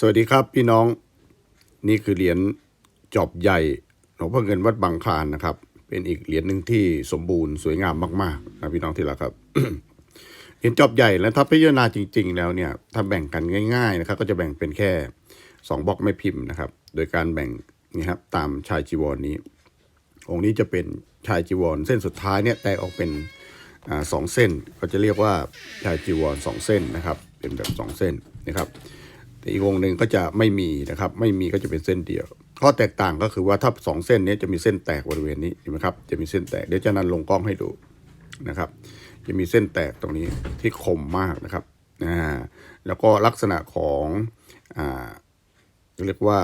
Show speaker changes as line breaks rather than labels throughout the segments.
สวัสดีครับพี่น้อง นี่คือเหรียญจอบใหญ่หลวงพ่อเงินวัดบางคลานนะครับ เป็นอีกเหรียญหนึ่งที่สมบูรณ์สวยงามมากๆนะพี่น้องที่รักครับเหรียญจอบใหญ่แล้วถ้าพิจารณาจริง ๆ แล้วเนี่ยถ้าแบ่งกันง่าย ๆนะครับ ก็จะแบ่งเป็นแค่สองบล็อกไม่พิมพ์นะครับ โดยการแบ่งนี่ครับตามชายจีวรนนี้ องค์นี้จะเป็นชายจีวร เส้นสุดท้ายเนี่ยแตกออกเป็นอสองเส้น ก็จะเรียกว่าชายจีวรสองเส้นนะครับ เป็นแบบสองเส้นนะครับ แต่อีกวงหนึ่งก็จะไม่มีนะครับ ไม่มีก็จะเป็นเส้นเดียว ข้อแตกต่างก็คือว่าถ้าสองเส้นนี้จะมีเส้นแตกบริเวณนี้เห็นไหมครับ จะมีเส้นแตกเดี๋ยวจะนันลงกล้องให้ดูนะครับ จะมีเส้นแตกตรงนี้ที่คมมากนะครับอ่าแล้วก็ลักษณะของอ่าเรียกว่า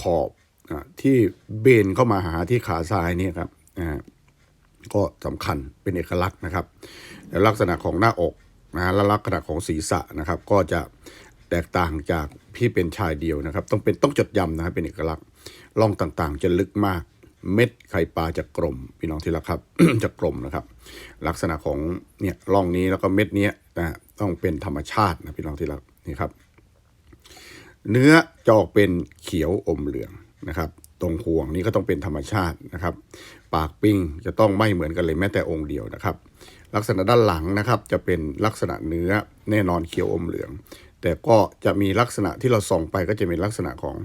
ขอบอาที่เบนเข้ามาหาที่ขาซ้ายนี่ครับอ่าก็สำคัญเป็นเอกลักษณ์นะครับ แล้วลักษณะของหน้าอกนะและลักษณะของศีรษะนะครับ ก็จะ แตกต่างจากที่เป็นชายเดียวนะครับ ต้องเป็นต้องจดจำนะเป็นเอกลักษณ์ร่องต่างๆ จะลึกมาก เม็ดไข่ปลาจะกลมพี่น้องที่รักครับจะกลมนะครับ ลักษณะของเนี่ยร่องนี้แล้วก็เม็ดนี้นะต้องเป็นธรรมชาตินะพี่น้องที่รักนี่ครับ เนื้อจะออกเป็นเขียวอมเหลืองนะครับตรงห่วงนี้ก็ต้องเป็นธรรมชาตินะครับ ปากปิ้งจะต้องไม่เหมือนกันเลยแม้แต่องค์เดียวนะครับ ลักษณะด้านหลังนะครับจะเป็นลักษณะเนื้อแน่นอนเขียวอมเหลือง แต่ก็จะมีลักษณะที่เราส่องไปก็จะเป็นลักษณะของ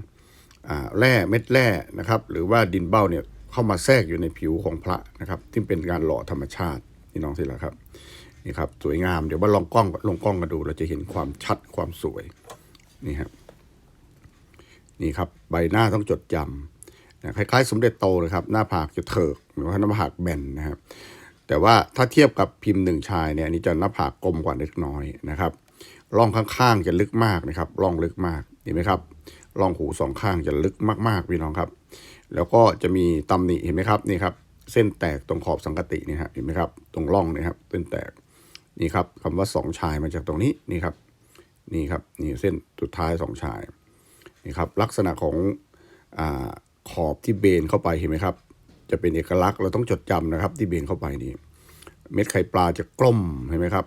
อแร่เม็ดแร่นะครับ หรือว่าดินเบ้าเนี่ยเข้ามาแทรกอยู่ในผิวของพระนะครับที่เป็นการหล่อธรรมชาตินี่น้องที่ละครับนี่ครับสวยงามเดี๋ยวว่าลองกล้องลงกล้องกันดู เราจะเห็นความชัดความสวยนี่ครับนี่ครับใบหน้าต้องจดจำคล้ายๆ สมเด็จโตเลยครับ หน้าผากจะเถิกหรือว่าหน้าผากแบนนะครับ แต่ว่าถ้าเทียบกับพิมพ์หนึ่งชายเนี่ยอันนี้จะหน้าผากกลมกว่าเล็กน้อยนะครับร่องข้างๆจะลึกมากนะครับร่องลึกมากเห็นไหมครับร่องหูสองข้างจะลึกมากๆพี่น้องครับ แล้วก็จะมีตำหนิเห็นไหมครับนี่ครับเส้นแตกตรงขอบสังกตินี่ฮะเห็นไหมครับ ตรงร่องนี่ครับเส้นแตกนี่ครับคำว่าสองชายมาจากตรงนี้นี่ครับนี่ครับนี่เส้นสุดท้ายสองชายนี่ครับลักษณะของอขอบที่เบนเข้าไปเห็นไหมครับ จะเป็นเอกลักษณ์เราต้องจดจำนะครับ ที่เบนเข้าไปนี่เม็ดไข่ปลาจะกลมเห็นไหมครับ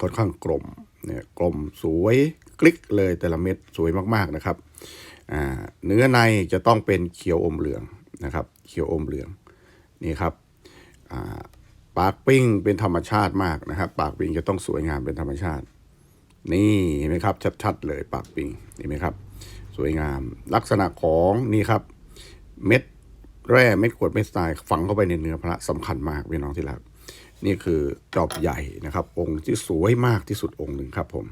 ค่อนข้างกลมเนี่ยกลมสวยกลิกเลยแต่ละเม็ดสวยมากๆนะครับอ่าเนื้อในจะต้องเป็นเขียวอมเหลืองนะครับเขียวอมเหลืองนี่ครับอ่าปากปิ้งเป็นธรรมชาติมากนะครับ ปากปิ้งจะต้องสวยงามเป็นธรรมชาติ นี่เห็นไหมครับ ชัดๆเลยปากปิ้งเห็นไหมครับ สวยงามลักษณะของนี่ครับ เม็ด แร่เม็ดกวดเม็ดทรายฝังเข้าไปในเนื้อพระสำคัญมากพี่น้องที่รักนี่คือจอบใหญ่นะครับ องค์ที่สวยมากที่สุดองค์หนึ่งครับผม